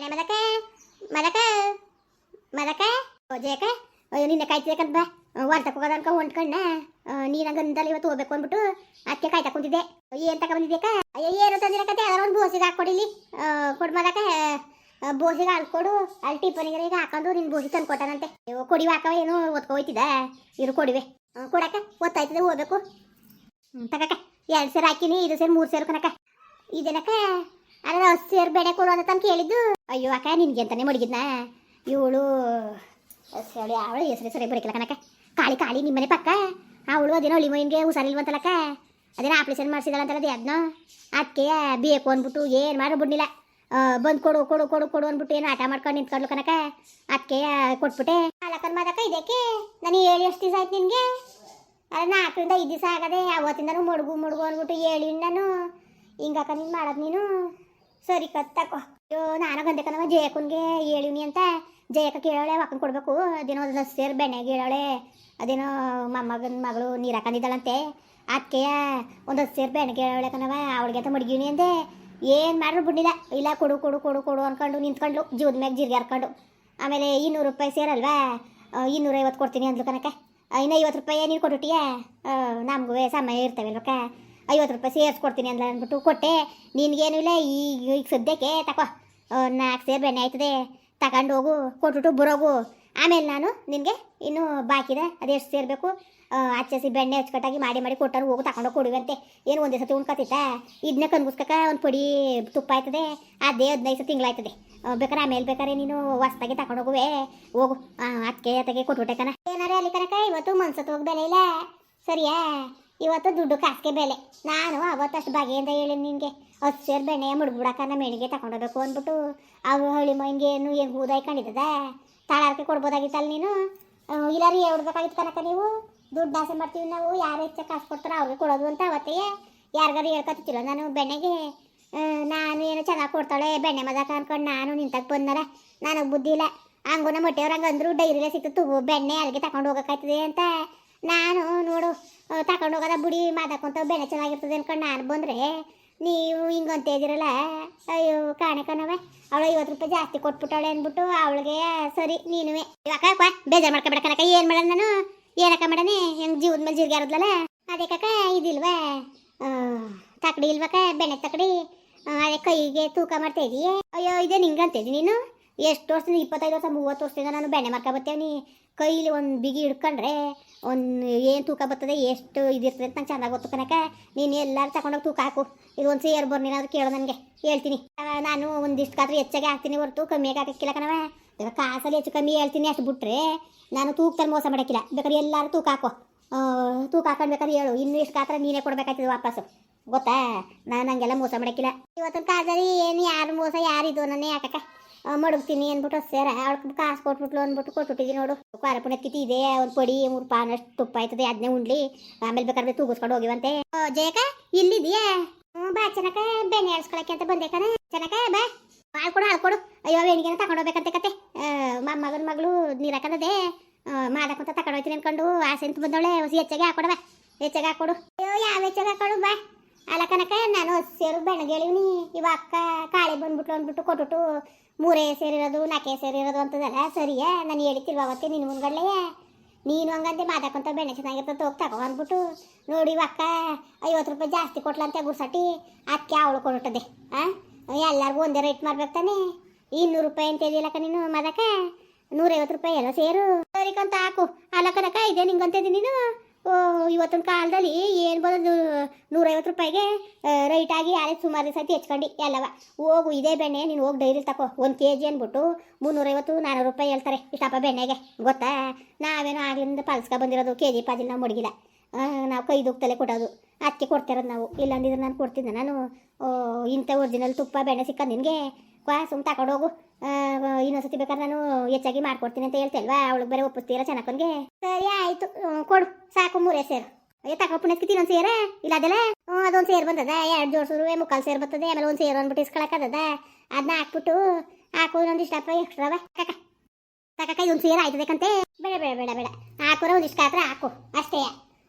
ಬೇಡ ಮದಕ? ಮದಕ? ಮದಕ? ಅಯ್ಯೋ, ನಿನ್ನೆ ಕಾಯ್ತಿದ್ದಕ್ಕಂತ ಬಾ. ವಾರ್ತಕ್ಕೆ ಹೋಗೋದ ಅನ್ಕ ಹೊಂಟ್ಕಣ್ಣ ನೀನ ಗಂಧಲ್ಲಿ ಇವತ್ತು ಹೋಗ್ಬೇಕು ಅಂದ್ಬಿಟ್ಟು ಅದಕ್ಕೆ ಕಾಯ್ತಾ ಕುಂತಿದ್ದೆ ಏನ್ ತಕ ಬಂದಿದ್ದೆ ಅಯ್ಯೋ, ಏನು ತಂದಿರಕತ್ತೆ ಅದರ ಒಂದು ಬೋಸಿಗೆ ಹಾಕೊಡಿಲಿ ಕೊಡ್ ಮದಕ. ಬೋಸಿಗೆ ಹಾಕೊಡು ಅಲ್ಲಿ ಟಿಫನಿಗೆ ಈಗ ಹಾಕೊಂಡು ನಿನ್ ಬೋಸಿ ತಂದು ಕೊಟ್ಟನಂತೆ. ಕೊಡಿವೆ ಹಾಕವ ಏನು ಒತ್ಕೊ ಹೋಯ್ತಿದ್ದ. ಇರು, ಕೊಡಿವೆ. ಕೊಡಕ ಒತ್ತಾಯ್ತದೆ ಹೋಗ್ಬೇಕು. ತಕಕ ಎರಡು ಸೇರು ಹಾಕಿನಿ, ಇದು ಸೇರು ಮೂರು ಸೇರು ಕನಕ ಇದೇನಕ್ಕ? ಅಲ್ಲ ಹತ್ತು ಬೇಡ ಕೊಡು ಅಂತ ತಂದು ಕೇಳಿದ್ದು. ಅಯ್ಯೋ, ಅಕ್ಕ, ನಿನ್ಗೆ ಅಂತಾನೆ ಮಡಗಿದ್ನ? ಇವಳು ಹೇಳಿ, ಅವಳು ಹೆಸರು ಸರಿ ಬರೀಕಿಲ್ಲ ಕಣಕ್ಕ. ಕಾಳಿ ಕಾಳಿ, ನಿಮ್ಮನೆ ಪಕ್ಕ. ಅವಳು ಅದೇನೋ ಹಳ್ಳಿ ಮೈನ್ಗೆ ಹುಷಾರಿಲ್ವಂತಲಕ್ಕ. ಅದೇನೋ ಆಪ್ರೇಷನ್ ಮಾಡಿಸಿದಳಂತಲ್ಲ ಅದೇ ಅದನ್ನ ಅದಕ್ಕೆ ಬೇಕು ಅಂದ್ಬಿಟ್ಟು ಏನು ಮಾಡೋ ಬಿಡ್ಲಿಲ್ಲ ಬಂದು ಕೊಡು ಕೊಡು ಕೊಡು ಕೊಡು ಅಂದ್ಬಿಟ್ಟು ಏನು ಆಟ ಮಾಡ್ಕೊಂಡು ನಿಂತ್ಕೊಂಡ್ಲು ಕನಕ ಅದಕ್ಕೆ ಕೊಟ್ಬಿಟ್ಟೆ. ಅಲ್ಲಕ್ಕನ್ ಮಾದಕ್ಕ ಇದಕ್ಕೆ? ನಾನು ಹೇಳಿ ಎಷ್ಟು ದಿವಸ ಆಯ್ತು ನಿನಗೆ? ಅದು ನಾಲ್ಕರಿಂದ ಐದು ದಿವಸ ಆಗದೆ, ಅವತ್ತಿಂದನೂ ಮಡ್ಗು ಮಡ್ಗು ಅಂದ್ಬಿಟ್ಟು ಹೇಳಿ ನಾನು ಹಿಂಗಾಕ ನೀನು ಮಾಡೋದು ನೀನು. ಸರಿ ಕತ್ತಕೋ ಅಯ್ಯೋ, ನಾನು ಗಂದೆ ಜಯಕುನ್ಗೆ ಹೇಳಿವ್ನಿ ಅಂತ. ಜಯಕ ಕೇಳೋಳೆ ವಾಕನ್ ಕೊಡ್ಬೇಕು. ಅದೇನೋ ಸೇರು ಬೆಣ್ಣೆಗೆ ಹೇಳೋಳೆ ಅದೇನೋ ಮೊಮ್ಮಗನ ಮಗಳು ನೀರು ಹಾಕೊಂಡಿದ್ದಾಳಂತೆ ಅದಕ್ಕೆ ಒಂದು ಸೇರು ಬೆಣ್ಣೆ ಕೇಳೋಳೆ ಕಣವ ಅವಳಿಗೆ ಅಂತ ಅಂದೆ. ಏನು ಮಾಡ್ರು ಬಿಡ್ಲಿಲ್ಲ ಇಲ್ಲ, ಕೊಡು ಕೊಡು ಕೊಡು ಕೊಡು ಅನ್ಕೊಂಡು ನಿಂತ್ಕೊಂಡು ಜೀವದ ಮ್ಯಾಗ ಜೀರಿಗೆ ಹರ್ಕೊಂಡು. ಆಮೇಲೆ ಇನ್ನೂರು ರೂಪಾಯಿ ಸೇರಲ್ವಾ? ಇನ್ನೂರೈವತ್ತು ಕೊಡ್ತೀನಿ ಅಂದ್ಲು ಕನಕ ಇನ್ನೂ ಐವತ್ತು ರೂಪಾಯಿ ನೀನು ಕೊಟ್ಟುಟ್ಟಿಯಾ ನಮಗೂ ಸಮಯ ಇರ್ತವೆ ಐವತ್ತು ರೂಪಾಯಿ ಸೇರಿಸ್ಕೊಡ್ತೀನಿ ಅಂತ ಅಂದ್ಬಿಟ್ಟು ಕೊಟ್ಟೆ. ನಿನಗೇನು ಇಲ್ಲ ಈಗ ಈಗ ಸದ್ಯಕ್ಕೆ ತಕೋ. ನಾಲ್ಕು ಸೇರು ಬೆಣ್ಣೆ ಆಯ್ತದೆ, ತಗೊಂಡು ಹೋಗು ಕೊಟ್ಬಿಟ್ಟು ಬರೋಗು. ಆಮೇಲೆ ನಾನು ನಿನಗೆ ಇನ್ನೂ ಬಾಕಿದೆ ಅದೆಷ್ಟು ಸೇರಬೇಕು? ಹಚ್ಚಸಿ ಬೆಣ್ಣೆ ಅಚ್ಚುಕಟ್ಟಾಗಿ ಮಾಡಿ ಮಾಡಿ ಕೊಟ್ಟರು, ಹೋಗು ತಗೊಂಡೋಗಿ ಕೊಡುವಂತೆ ಏನು ಒಂದೇ ಸತಿ ಉಣ್ಕತ್ತಿತ್ತ ಇದನ್ನ ಕನ್ಗುಸ್ಕಕ ಒಂದು ಪುಡಿ ತುಪ್ಪ ಆಯ್ತದೆ, ಅದೇ ಹದಿನೈದು ತಿಂಗಳಾಯ್ತದೆ ಬೇಕಾರೆ ಆಮೇಲೆ ಬೇಕಾರೆ ನೀನು ಹೊಸ್ದಾಗಿ ತಗೊಂಡೋಗುವೆ ಹೋಗು ಅದಕ್ಕೆ ಅತ್ತಗೆ ಕೊಟ್ಬಿಟ್ಟೆ ಕಣ. ಏನಾರೇ ಅಲ್ಲಿ ಕನಕ ಇವತ್ತು ಮನ್ಸತ್ತು ಹೋಗಿ ಬೆಲೆ ಇಲ್ಲ? ಸರಿಯಾ? ಇವತ್ತು ದುಡ್ಡು ಕಾಸಿಗೆ ಬೆಲೆ. ನಾನು ಅವತ್ತಷ್ಟು ಬಗೆಯಿಂದ ಹೇಳಿ ನಿನಗೆ. ಹತ್ತು ಸೇರು ಬೆಣ್ಣೆ ಮುಡ್ಬಿಡಕ್ಕ ನಮ್ಮ ಹೆಣ್ಣಿಗೆ ತಗೊಂಡೋಗ್ಬೇಕು ಅಂದ್ಬಿಟ್ಟು ಅವು ಹಳ್ಳಿ ಮೈನ್ಗೆ ಏನು ಹೂದಾಯಿ ಕಂಡಿದ್ದದೆ ತಾಳಾರಕ್ಕೆ ಕೊಡ್ಬೋದಾಗಿತ್ತಲ್ಲ ನೀನು? ಇಲ್ಲಾರು ಹೇಳ್ಬೇಕಾಗಿತ್ತು ಕನಕ ನೀವು? ದುಡ್ಡು ಆಸೆ ಮಾಡ್ತೀವಿ ನಾವು, ಯಾರು ಹೆಚ್ಚು ಕಾಸು ಕೊಡ್ತಾರೋ ಅವ್ರಿಗೆ ಕೊಡೋದು ಅಂತ ಅವತ್ತೇ ಯಾರಿಗಾರು ಹೇಳ್ಕೊತಿತ್ತಿಲ್ಲ ನಾನು ಬೆಣ್ಣೆಗೆ. ನಾನು ಏನು ಚೆನ್ನಾಗಿ ಕೊಡ್ತಾಳೆ, ಬೆಣ್ಣೆ ಮದಕ ಅನ್ಕೊಂಡು ನಾನು ನಿಂತಾಗ ಬಂದರ ನನಗೆ ಬುದ್ಧಿ ಇಲ್ಲ. ಹಂಗೂ ನಮ್ಮ ಹೊಟ್ಟೆಯವ್ರು ಹಂಗಂದ್ರು ಡೈರಿಲೇ ಸಿಕ್ತು ಬೆಣ್ಣೆ ಅಲ್ಲಿಗೆ ತಗೊಂಡು ಹೋಗೋಕ್ಕಾಯ್ತದೆ ಅಂತ. ನಾನು ನೋಡು ತಗೊಂಡು ಹೋಗೋದ ಬುಡಿ ಮಾತಾಕೊಂತ ಬೆಳೆ ಚೆನ್ನಾಗಿರ್ತದೆ ಅನ್ಕೊಂಡು ನಾನು ಬಂದರೆ ನೀವು ಹಿಂಗಂತ ಇದ್ದೀರಲ್ಲ, ಅಯ್ಯೋ, ಕಾಣೆ ಕಣವೆ ಅವಳು ಐವತ್ತು ರೂಪಾಯಿ ಜಾಸ್ತಿ ಕೊಟ್ಬಿಟ್ಟವಳೆ ಅಂದ್ಬಿಟ್ಟು ಅವಳಿಗೆ, ಸರಿ, ನೀನುವೆ. ಇವಾಗ ಬೇಜಾರು ಮಾಡ್ಕೊಬೇಡ ಕನಕ ಏನು ಮಾಡೋಣ ನಾನು? ಏನಕ್ಕ ಮಾಡನೆ ಹೆಂಗೆ ಜೀವದ ಮೇಲೆ ಜೀರಿಗೆ ಅದೇ ಕಾಕಾ, ಇದಿಲ್ವಾ? ತಕಡಿ ಇಲ್ವಕ್ಕ ಬೆಣ್ಣೆ ತಕಡಿ? ಅದೇ ಕೈಗೆ ತೂಕ ಮಾಡ್ತಾ ಇದೀಯ? ಅಯ್ಯೋ, ಇದೇ ಅಂತಿದ್ದೀನಿ ನೀನು? ಎಷ್ಟು ವರ್ಷದಿಂದ, ಇಪ್ಪತ್ತೈದು ವರ್ಷ, ಮೂವತ್ತು ವರ್ಷದಿಂದ ನಾನು ಬೆಣ್ಣೆ ಮಾಡ್ಕೊಬತ್ತೇವೆ ಬರ್ತೇವೆ ಕೈಲಿ ಒಂದು ಬಿಗಿ ಹಿಡ್ಕೊಂಡ್ರೆ ಒಂದು ಏನು ತೂಕ ಬರ್ತದೆ, ಎಷ್ಟು ಇದಿರ್ತದೆ ಅಂತ ನಂಗೆ ಚೆನ್ನಾಗಿ ಗೊತ್ತು ಕನಕ ನೀನು ಎಲ್ಲರೂ ತಗೊಂಡೋಗಿ ತೂಕ ಹಾಕು. ಇದು ಒಂದು ಸೇರ್ ಬರ್ನೇನಾದ್ರು ಕೇಳು ನನಗೆ. ಹೇಳ್ತೀನಿ. ನಾನು ಒಂದಿಷ್ಟು ಕಾದ್ರೆ ಹೆಚ್ಚಾಗಿ ಹಾಕ್ತೀನಿ ಹೊರತು ಕಮ್ಮಿಯಾಗಿ ಹಾಕಕ್ಕಿಲ್ಲ ಕಣವ ಇವಾಗ ಕಾಸಲ್ಲಿ ಹೆಚ್ಚು ಕಮ್ಮಿ ಹೇಳ್ತೀನಿ ಅಷ್ಟು ಬಿಟ್ರೆ ನಾನು ತೂಕದಲ್ಲಿ ಮೋಸ ಮಾಡೋಕ್ಕಿಲ್ಲ. ಬೇಕಾದ್ರೆ ಎಲ್ಲರೂ ತೂಕ ಹಾಕೋ. ತೂಕ ಹಾಕೊಂಡು ಬೇಕಾದ್ರೆ ಹೇಳು. ಇನ್ನು ಇಷ್ಟು ಕಾತ್ರ ನೀನೇ ಕೊಡಬೇಕಾಯ್ತದೆ ವಾಪಸ್ಸು. ಗೊತ್ತಾ? ನಾನು ಹಂಗೆಲ್ಲ ಮೋಸ ಮಾಡೋಕ್ಕಿಲ್ಲ. ಇವತ್ತಿನ ಕಾಲದಲ್ಲಿ ಏನು ಯಾರು ಮೋಸ ಯಾರು ಇದು ನನ್ನೇ ಯಾಕಕ್ಕ? ಮಡಗ್ತೀನಿ ಅಂದ್ಬಿಟ್ಟು ಸೇರ, ಅವಳಿಗೆ ಕಾಸು ಕೊಟ್ಬಿಟ್ಲು ಅಂದ್ಬಿಟ್ಟು ಕೊಟ್ಬಿಟ್ಟಿದ್ವಿ ನೋಡು. ಖಾರ ಕಿತಿ ಇದೆ, ಒಂದು ಪಡಿ, ಮೂರು ಪಾನಷ್ಟು ತುಪ್ಪ ಆಯ್ತದೆ ಅದನ್ನೇ ಉಂಡ್ಲಿ. ಆಮೇಲೆ ಬೇಕಾದ್ರೆ ತೂಗಿಸ್ಕೊಂಡು ಹೋಗಿವಂತೆ. ಜಯಕ ಇಲ್ಲಿದೆಯಾ ಹ್ಞೂ ಬಾ ಚೆನ್ನಕ ಬೆಣ್ಣೆ ಎಳ್ಸ್ಕೊಳಕ್ಕೆ ಅಂತ ಬಂದೆ ಕಣ. ಚೆನ್ನಕ ಬಾ. ಹಾಳ್ಕೊಡು ಹಾಳ್ಕೊಡು ಅಯ್ಯೋ, ವೇಣಿಗೆನ ತಗೊಂಡೋಗ್ಬೇಕಂತೆ ಕತೆ. ಮಗನ ಮಗಳು ನೀರು ಹಾಕಂದದೆ. ಮಾಡಕ್ಕಂತ ತಗೊಂಡೋಗ್ತೀನಿ ಅನ್ಕೊಂಡು ಆಸೆ ಅಂತ ಬಂದವಳೆ. ಹೊಸಿ ಹೆಚ್ಚಾಗಿ ಹಾಕೊಡವ ಹೆಚ್ಚಾಗಿ ಹಾಕೊಡು. ಅಯ್ಯೋ, ಯಾವ ಹೆಚ್ಚಾಗಿ ಹಾಕೊಡು ಬಾ. ಅಲ್ಲ ಕನಕ ನಾನು ಸೇರು ಬೆಣ್ಣಗೆ ಹೇಳಿವ್ನಿ. ಇವಾಗ ಅಕ್ಕ ಕಾಳಿ ಬಂದ್ಬಿಟ್ಲು ಅಂದ್ಬಿಟ್ಟು ಕೊಟ್ಬಿಟ್ಟು ಮೂರೇ ಸೇರಿರೋದು, ನಾಲ್ಕೇ ಸೇರಿರೋದು ಅಂತದಲ್ಲ, ಸರಿಯಾ? ನಾನು ಹೇಳಿತಿಲ್ವ ಅವತ್ತೆ ನಿನ್ನ ಮುಂದ್ಗಡ್ಲೆಯೇ ನೀನು ಹಂಗಂತೆ ಮಾತಾಡ್ಕೊಂತ ಬೆಣ್ಣೆ ಚೆನ್ನಾಗಿರ್ತದೆ ಹೋಗಿ ತಗೋ ಅಂದ್ಬಿಟ್ಟು, ನೋಡಿ ಅಕ್ಕ, ಐವತ್ತು ರೂಪಾಯಿ ಜಾಸ್ತಿ ಕೊಟ್ಲಂತೆ ಗುರ್ಸಟಿ ಅಕ್ಕಿ ಅವಳು ಕೊಡುತ್ತದೆ. ಹಾಂ ಎಲ್ಲರಿಗೂ ಒಂದೇ ರೇಟ್ ಮಾಡ್ಬೇಕು ತಾನೆ? ಇನ್ನೂರು ರೂಪಾಯಿ ಅಂತ ಹೇಳಿಲ್ಲಕ್ಕ ನೀನು ಮದಕ ನೂರೈವತ್ತು ರೂಪಾಯಿ ಎಲ್ಲ ಸೇರು. ಸರಿಕಂತ ಹಾಕು ಅಲ್ಲ ಇದೆ ಇದೆ ನಿಂಗಂತ ನೀನು. ಇವತ್ತಿನ ಕಾಲದಲ್ಲಿ ಏನು ಬರೋದು ನೂರೈವತ್ತು ರೂಪಾಯಿಗೆ ರೈಟಾಗಿ ಯಾರೇ ಸುಮಾರು ಸತಿ ಹೆಚ್ಕೊಂಡು, ಎಲ್ಲವ. ಹೋಗು, ಇದೇ ಬೆಣ್ಣೆ, ನೀನು ಹೋಗಿ ಡೈರಿ ತಕೋ. ಒಂದು ಕೆ ಜಿ ಅಂದ್ಬಿಟ್ಟು ಮುನ್ನೂರೈವತ್ತು ನಾನ್ನೂರು ರೂಪಾಯಿ ಹೇಳ್ತಾರೆ ಇಷ್ಟಪ್ಪ ಬೆಣ್ಣೆಗೆ. ಗೊತ್ತಾ? ನಾವೇನೋ ಆಗಿಂದ ಪಾಲಿಸ್ಕೊ ಬಂದಿರೋದು ಕೆ ಜಿ ಪಾಜಿನ ನಾವು ಮಡಗಿಲ್ಲ. ನಾವು ಕೈ ದುಗ್ತಲೇ ಕೊಡೋದು. ಅದಕ್ಕೆ ಕೊಡ್ತಿರೋದು ನಾವು. ಇಲ್ಲಾಂದಿದ್ರೆ ನಾನು ಕೊಡ್ತಿದ್ದೆ. ನಾನು ಇಂಥ ಒರಿಜಿನಲ್ ತುಪ್ಪ, ಬೆಣ್ಣೆ ಸಿಕ್ಕ ನಿನಗೆ ಕ್ವಾ ಸುಮ್ ತಗೊಂಡು ಹೋಗು. ಇನ್ನೊಂದ್ಸತಿ ಬೇಕಾದ್ರೆ ನಾನು ಹೆಚ್ಚಾಗಿ ಮಾಡ್ಕೊಡ್ತೀನಿ ಅಂತ ಹೇಳ್ತೇಲ್ವಾ ಅವಳಿಗೆ ಬೇರೆ ಒಪ್ಪಿಸ್ತೀರಾ ಚೆನ್ನಕ್ಕನ್ಗೆ ಸರಿ, ಆಯ್ತು. ಕೊಡು. ಸಾಕು, ಮೂರೇ ಸೇರು. ಏ ತಗೋ ಪುಣ್ಯಕ್ಕೆ ಇನ್ನೊಂದು ಸೇರ? ಇಲ್ಲ, ಅದಲ್ಲ? ಅದೊಂದು ಸೇರು ಬಂದದ. ಎರಡು ಜೋಡ್ಸಿದ್ರು ಮುಕ್ಕಾಲು ಸೇರು ಬರ್ತದೆ. ಆಮೇಲೆ ಒಂದು ಸೇರು ಅಂದ್ಬಿಟ್ಟು ಇಸ್ಕೊಳಕ್ಕದ ಅದನ್ನ ಹಾಕ್ಬಿಟ್ಟು ಹಾಕು, ಇನ್ನೊಂದು ಇಷ್ಟಪ್ಪ ಎಕ್ಸ್ಟ್ರಾವ ಕಕ್ಕ ಕಾಕ ಇದೊಂದು ಸೇರು ಆಯ್ತದಕ್ಕಂತೆ ಬೇಡ ಬೇಡ ಬೇಡ ಬೇಡ. ಹಾಕೋರ ಒಂದಿಷ್ಟು ಹತ್ರ ಹಾಕು. ಅಷ್ಟೇ.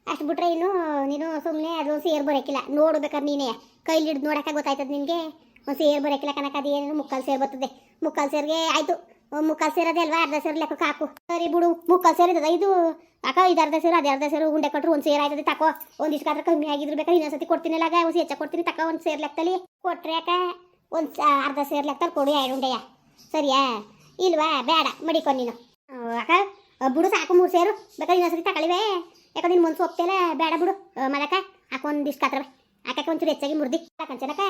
ಅಷ್ಟು ಬಿಟ್ರೆ ಇನ್ನು ನೀನು ಸುಮ್ಮನೆ ಅದು ಸೇರು ಬರೋಕ್ಕಿಲ್ಲ ನೋಡ್ಬೇಕಾದ್ರೆ ನೀನೇ. ಕೈಲಿ ಹಿಡ್ದು ನೋಡಕ್ಕೆ ಗೊತ್ತಾಯ್ತದ ನಿನಗೆ. ಒಂದು ಸೇರು ಬರೋಕಿಲ್ಲ ಕನಕ ಏನೇನು ಮುಕ್ಕಾಲು ಸೇರು ಬರ್ತದೆ. ಮುಕ್ಕಾಲು ಸೇರಿಗೆ ಆಯ್ತು. ಒಂದ್ ಮುಕ್ಕಾಲು ಸೇರದೆ ಅಲ್ವಾ? ಅರ್ಧ ಸೇರು ಲೆಕ್ಕಕ್ಕೆ ಹಾಕು ಸರಿ ಬಿಡು. ಮುಕ್ಕಾಲು ಸೇರು ಇದ್ದದ? ಇದು ಅಕ್ಕ, ಇದು ಅರ್ಧ ಸೇರು, ಅದೇ ಅರ್ಧ ಸೇರು ಉಂಡೆ ಕೊಟ್ಟರು ಒಂದು ಸೇರು ಆಯ್ತದೆ ತಕೋ. ಒಂದಿಷ್ಟು ಆದ್ರೆ ಕಮ್ಮಿ ಆಗಿದ್ರು ಬೇಕಾದ್ರೆ ಇನ್ನೊಂದ್ಸತಿ ಕೊಡ್ತೀನಿ ಅಲ್ಲಾಗ ಒಂದು ಹೆಚ್ಚ ಕೊಡ್ತೀನಿ ತಕೋ ಒಂದು ಸೇರು ಲೆಕ್ಕದಲ್ಲಿ. ಕೊಟ್ರೆ ಅಕ್ಕ, ಒಂದು ಅರ್ಧ ಸೇರು ಲೆಕ್ಕದಲ್ಲಿ ಕೊಡು ಎರಡು ಉಂಡೆಯ. ಸರಿಯಾ? ಇಲ್ವಾ? ಬೇಡ, ಮಡಿಕೊ ನೀನು. ಅಕ್ಕ ಬಿಡು ಸಾಕು ಮೂರು ಸೇರು. ಬೇಕಾದ್ರೆ ಇನ್ನೊಂದ್ಸತಿ ತಗೊಳ್ಳಿವೆ ಯಾಕಂದ್ರೆ ನಿನ್ನ ಮನ್ಸು ಹೋಗ್ತಿಲ್ಲ ಬೇಡ ಬಿಡು. ಮದಕ ಹಾಕು ಒಂದಿಷ್ಟು ಕಾತ್ರವೆ ಹಾಕಕ್ಕೆ ಒಂಚೂರು ಹೆಚ್ಚಾಗಿ ಮುರ್ದಿ ಹಾಕಂಚನಕ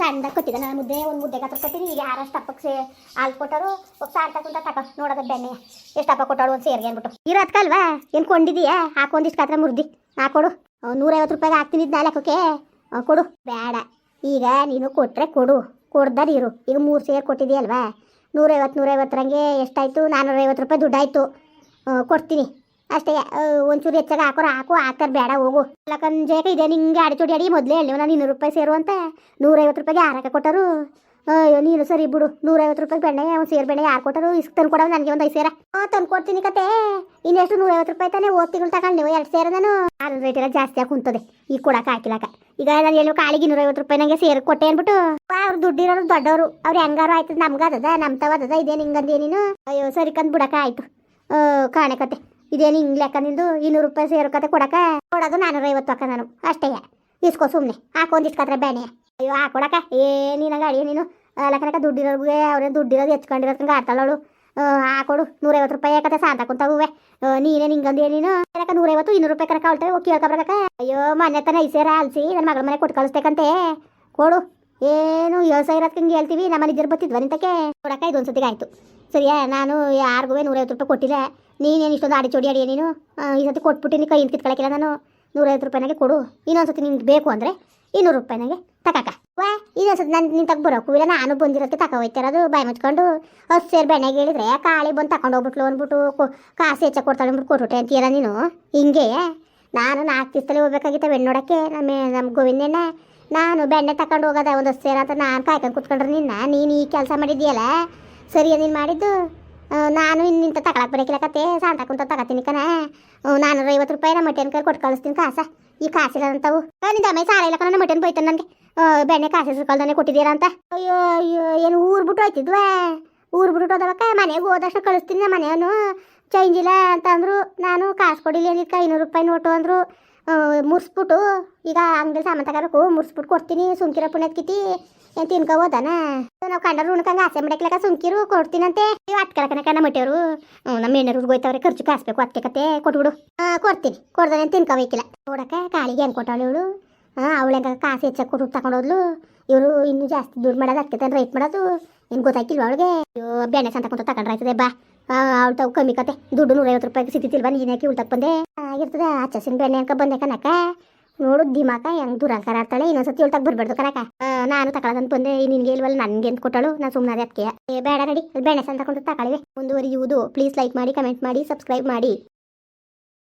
ಸಣ್ಣ ಕೊಟ್ಟಿದ್ದ ನಾನು ಮುದ್ದೆ, ಒಂದು ಮುದ್ದೆ ಕಾತ್ರ ಕೊಟ್ಟಿನಿ. ಈಗ ಯಾರಷ್ಟು ಅಪ್ಪಕ್ಕೆ ಹಾಲು ಕೊಟ್ಟರು? ಒಬ್ಬ ಸಾರ್ ತಗೊಂಡ ತಕ ನೋಡೋದ ಬೆಣ್ಣೆ. ಎಷ್ಟು ಅಪ್ಪ ಕೊಟ್ಟಾಳು ಒಂದು ಸೇರಿಗೆ ಅಂದ್ಬಿಟ್ಟು. ಇರೋದ್ಕಲ್ವಾ ಏನು ಕೊಂಡಿದೀಯಾ? ಹಾಕೊಂದಿಷ್ಟು ಒಂದಿಷ್ಟು ಮುರ್ದಿ. ಹಾಕೊಡು ನೂರೈವತ್ತು ರೂಪಾಯಿಗೆ ಹಾಕ್ತೀನಿ ನಾಲ್ಕು ನಾಲ್ಕಕ್ಕೆ ಕೊಡು. ಬೇಡ. ಈಗ ನೀನು ಕೊಟ್ಟರೆ ಕೊಡು. ಕೊಡ್ದಾರ ಇರು. ಈಗ ಮೂರು ಸೇರು ಕೊಟ್ಟಿದೆಯಲ್ವಾ ನೂರೈವತ್ತು, ನೂರೈವತ್ತರಂಗೆ ಎಷ್ಟಾಯಿತು? ನಾನ್ನೂರೈವತ್ತು ರೂಪಾಯಿ ದುಡ್ಡಾಯಿತು. ಕೊಡ್ತೀನಿ. ಅಷ್ಟೇ ಒಂಚೂರು ಹೆಚ್ಚಾಗ ಹಾಕೋರು, ಹಾಕು, ಹಾಕ್ತಾರೆ, ಬೇಡ, ಹೋಗು. ಲಕ್ಕಂಜೇಕ ಇದೆ, ನಿಂಗೆ ಅಡಿಚೋಡಿ ಅಡಿ ಮೊದಲೇ ಹೇಳಿ, ನಾನು ಇನ್ನೂರು ರೂಪಾಯಿ ಸೇರು ಅಂತ ನೂರೈವತ್ತು ರೂಪಾಯಿಗೆ ಆರಕ ಕೊಟ್ಟರು. ಅಯ್ಯೋ, ನೀನು ಸರಿ ಬಿಡು, ನೂರೈವತ್ತು ರೂಪಾಯಿ ಬೆಣ್ಣೆ, ಒಂದು ಸೇರು ಬೆಣ್ಣೆ ಯಾರು ಕೊಟ್ಟರು, ಇಸ್ಕ್ ತಂದು ಕೊಡೋ ನನಗೆ ಒಂದು ಐದು ಸೇರ. ಹಾಂ ತಂದು ಕೊಡ್ತೀನಿ ಕತೆ. ಇನ್ನೆಷ್ಟು ನೂರೈವತ್ತು ರೂಪಾಯಿ ತಾನೇ ಓದ್ ತಿಂಗಳು ತಗೊಂಡು ನೀವು ಎರಡು ಸೇರ ನಾನು. ಆರು ರೇಟ್ ಎಲ್ಲ ಜಾಸ್ತಿ ಆಗಿ ಕುಂತದೆ ಈ ಕೊಡಕ್ಕೆ ಹಾಕಿಲಾಕ ಈಗ ನಾನು ಹೇಳೋ, ಕಾಳಿಗೆ ಇನ್ನೂರೈವತ್ತು ರೂಪಾಯಿ ನನಗೆ ಸೇರು ಕೊಟ್ಟೆ ಅಂದ್ಬಿಟ್ಟು ಅವ್ರು ದುಡ್ಡಿರೋರು ದೊಡ್ಡವರು, ಅವ್ರು ಹೆಂಗಾರು ಆಯ್ತದ, ನಮ್ಗೆ ಅದದ ನಮ್ಮ ತವದದ ಇದೇನು ಹಿಂಗಂದೇ ನೀನು. ಅಯ್ಯೋ, ಸರಿ ಕಂದು ಬಿಡಕ್ಕೆ ಆಯ್ತು ಕಾಣೆ ಕತೆ. ಇದೇನು ಹಿಂಗ್ ಲೆಕ್ಕ ನಿಂದು? ಇನ್ನೂರು ರೂಪಾಯಿ ಸೇರು ಕತೆ ಕೊಡಕ ಕೊಡೋದು ನಾನೂರೈವತ್ತು ಅಕ್ಕ ನಾನು. ಅಷ್ಟೇ. ಇಸ್ಕೋ ಸುಮ್ಮನೆ ಹಾಕೋ ಒಂದಿಷ್ಟು ಕತ್ರ ಬೇನೆ. ಅಯ್ಯೋ ಹಾಕೊಡಕ ಏ, ನೀನ ಗಾಡಿ ನೀನು? ಲಕ್ಕನಕ ದುಡ್ಡಿರೋರ್ಗೆ ಅವ್ರೇನು ದುಡ್ಡಿರೋದು ಹೆಚ್ಕೊಂಡಿರೋದ್ಕಂಗೆ ಆಡ್ತಾಳವಳು ಹಾಕೊಡು ನೂರೈವತ್ತು ರೂಪಾಯಿ ಕತೆ ಸಾಂತ ಕುಂತಾವೆ ನೀನೇ ನಿಂಗಂದು ನೀನು? ಯಾಕ ನೂರೈವತ್ತು, ಇನ್ನೂರು ರೂಪಾಯಿ ಕನಕ ಹೊಳ್ತೇವೆ ಹೋಗಿ ಕೇಳ್ಕೊಬರ್ಬೇಕ ಅಯ್ಯೋ ಮನೆ ತನ ಐಸೇರ ಅಲ್ಸಿ ನನ್ನ ಮಗಳ ಮನೆ ಕೊಟ್ಟು ಕಳಿಸ್ತೇಕಂತೆ ಕೊಡು. ಏನು, ಏಳು ಸಾವಿರ ಹತ್ಕಂಗೆ ಹೇಳ್ತೀವಿ. ನಮ್ಮ ಇದ್ರ ಬತ್ತಿದ್ವ ನಿಂತಕ್ಕೆ. ಕೊಡಕ ಇದೊಂದು ಸತಿಗೆ ಆಯಿತು. ಸರಿಯಾ? ನಾನು ಯಾರಿಗೂ ನೂರೈವತ್ತು ರೂಪಾಯಿ ಕೊಟ್ಟಿಲ್ಲ. ನೀನೇನು ಇಷ್ಟೊಂದು ಆಡಿ ಚೋಡಿ ಅಡಿಯ ನೀನು? ಈ ಸತಿ ಕೊಟ್ಬಿಟ್ಟಿನಿ ಕೈಯಿಂದ ಕಿತ್ಕೊಳಕಿಲ್ಲ ನಾನು. ನೂರೈವತ್ತು ರೂಪಾಯಿನಾಗೆ ಕೊಡು. ಇನ್ನೊಂದು ಸತಿ ನಿಂಗೆ ಬೇಕು ಅಂದರೆ ಇನ್ನೂರು ರೂಪಾಯಿನಾಗೆ ತಕಾಕ. ವಾ, ಇನ್ನೊಂದು ಸತಿ ನಾನು ನೀನು ತಗ ಬರೋಕ್ಕೂ ನಾನು ಬಂದಿರೋಕ್ಕೆ ತಕ ಹೋಯ್ತಿರೋದು ಬಾಯಿ ಮುಚ್ಕೊಂಡು ಹಸು ಸೇರು ಬೆಣ್ಣೆಗೆ ಹೇಳಿದ್ರೆ ಕಾಳಿ ಬಂದು ತಗೊಂಡು ಹೋಗ್ಬಿಟ್ಲು ಅಂದ್ಬಿಟ್ಟು ಕೊ- ಕಾಸು ಹೆಚ್ಚ ಕೊಡ್ತಾಳೆ ಅಂದ್ಬಿಟ್ಟು ಕೊಟ್ಬಿಟ್ಟೆ ಅಂತೀಯಲ್ಲ ನೀನು? ಹಿಂಗೆ ನಾನು ನಾಲ್ಕು ದಿವಸದಲ್ಲಿ ಹೋಗ್ಬೇಕಾಗಿತ್ತು ಬೆಣ್ಣೆ ನೋಡೋಕ್ಕೆ. ನಮ್ಮ ನಮ್ಮ ಗೋವಿಂದಣ್ಣ ನಾನು ಬೆಣ್ಣೆ ತಗೊಂಡು ಹೋಗೋದ ಒಂದು ಸೇರ ಅಂತ ನಾನು ಕಾಯ್ಕೊಂಡು ಕುತ್ಕೊಂಡ್ರೆ ನಿನ್ನ? ನೀನು ಈ ಕೆಲಸ ಮಾಡಿದ್ದೀಯಲ್ಲ? ಸರಿಯ ನೀನು ಮಾಡಿದ್ದು? ನಾನು ಇನ್ನಿಂತ ತಗೊಳಕ್ ಬರೋಕಿಲ್ಲ ಕತೆ. ಸಾಂತ ಕುಂತ ತಗೋತೀನಿ ಕಣ. ನಾನೂರ ಐವತ್ತು ರೂಪಾಯಿ ನಮ್ಮ ಮಟನ್ ಕೈ ಕೊಟ್ಟು ಕಳಿಸ್ತೀನಿ ಕಾಸ. ಈ ಕಾಸಿಲ್ಲ ಅಂತವು ನಿಂದ ಅಮ್ಮ ಸಾಲ ಇಲ್ಲ ಕಣ ಮಟನ್ ಬೈತಾನೆ ನನಗೆ. ಬೆಣ್ಣೆ ಕಾಸು ಸಿಕ್ಕಲ್ದಾನೆ ಕೊಟ್ಟಿದ್ದೀರಾ ಅಂತ. ಅಯ್ಯೋ ಅಯ್ಯೋ, ಏನು ಊರು ಬಿಟ್ಟು ಹೋಯ್ತಿದ್ವಾ? ಊರು ಬಿಟ್ಟು ಹೋದವಕ್ಕ? ಮನೆಗೆ ಹೋದಷ್ಟು ಕಳಿಸ್ತೀನಿ ಮನೆಯವನು. ಚೇಂಜ್ ಇಲ್ಲ ಅಂತ ಅಂದ್ರು. ನಾನು ಕಾಸು ಕೊಡಿಲ್ಲ ಏನಿದ್ಕ ಐನೂರು ರೂಪಾಯಿ ನೋಟು ಅಂದರು. ಮುರ್ಸ್ಬಿಟ್ಟು ಈಗ ಅಂಗಡಿ ಸಾಮಾನು ತಗೋಬೇಕು, ಮುರ್ಸ್ಬಿಟ್ಟು ಕೊಡ್ತೀನಿ. ಸುಮ್ಕಿರ ಪುಣ್ಯದ ಕಿತಿ ಏನು ತಿನ್ಕೊ ನಾವು ಕಂಡರು ಉಣ್ಕಂಗ ಆಸೆ ಮಾಡಕ್ಲಕ ಸುಮ್ಕಿರು ಕೊಡ್ತೀನಂತೆ ನೀವು ಅಟ್ಕಲಕನಕ ನಮ್ಮ ಮಟ್ಟಿಯವರು ನಮ್ಮ ಎಣ್ಣೆರು ಹೋಯ್ತವ್ರೆ ಖರ್ಚು ಕಾಸ್ಬೇಕು ಅದಕ್ಕೆ ಕತೆ ಕೊಟ್ಬಿಡು. ಕೊಡ್ತೀನಿ. ಕೊಡ್ದಾನೆ ತಿನ್ಕೋಬೇಕಿಲ್ಲ ನೋಡಕ ಕಾಳಿಗೆ ಹೆಂಗ್ ಕೊಟ್ಟಾಳು ಇವಳು? ಹಾ, ಅವಳು ಹೆಂಗ ಕಾಸು ಹೆಚ್ಚಾಗಿ ಕೊಟ್ಟು ತಗೊಂಡೋದ್ಲು ಇವರು ಇನ್ನು ಜಾಸ್ತಿ ದುಡ್ಡು ಮಾಡೋದು ಅದಕ್ಕೆ ತಾನು ರೈಟ್ ಮಾಡೋದು? ಏನು ಗೊತ್ತಾಯ್ತಿಲ್ವ ಅವಳಿಗೆ? ಅಯ್ಯೋ, ಬೆಣ್ಣೆ ಸಂತ ಕುಂತ ತಗೊಂಡ್ರಾಯ್ತದೆ ಬಾ. ಅವಳು ತಾವು ಕಮ್ಮಿ ಕತೆ. ದುಡ್ಡು ನೂರೈವತ್ತು ರೂಪಾಯಿಗೆ ಸಿಗ್ತಿಲ್ವಾ ನೀನೇಕೆ ಉಳ್ತಕ್ಕೆ ಬಂದೆ? ಆಗಿರ್ತದೆ ಚಸಿನ ಬೆಣ್ಣೆ ಅನ್ಕ ಬಂದೆ ಕನಕ ನೋಡು, ದಿಮಾಕ ಹೆಂಗ್ ದುರಂಕಾರ ಆಡ್ತಾಳೆ ಇನ್ನೊಂದ್ಸತಿ ಉಳ್ತಾಗ ಬರ್ಬಾರ್ದು ಕರಕ. ನಾನು ತಗೊಳದಂತ ಬಂದೆ ನಿನ್ಗೆ ಇಲ್ವಲ್ಲ, ನನಗೆ ಅಂತ ಕೊಟ್ಟಳು, ನಾನು ಸುಮ್ಮನೆ ಅದಕ್ಕೆ ಬೇಡ ನಡಿ ಬೇಣೆ ಸಂತ ತಗೊಂಡು ತಗೊಳ್ಳಿ ಮುಂದುವರಿಯುವುದು ಪ್ಲೀಸ್ ಲೈಕ್ ಮಾಡಿ ಕಮೆಂಟ್ ಮಾಡಿ ಸಬ್ಸ್ಕ್ರೈಬ್ ಮಾಡಿ.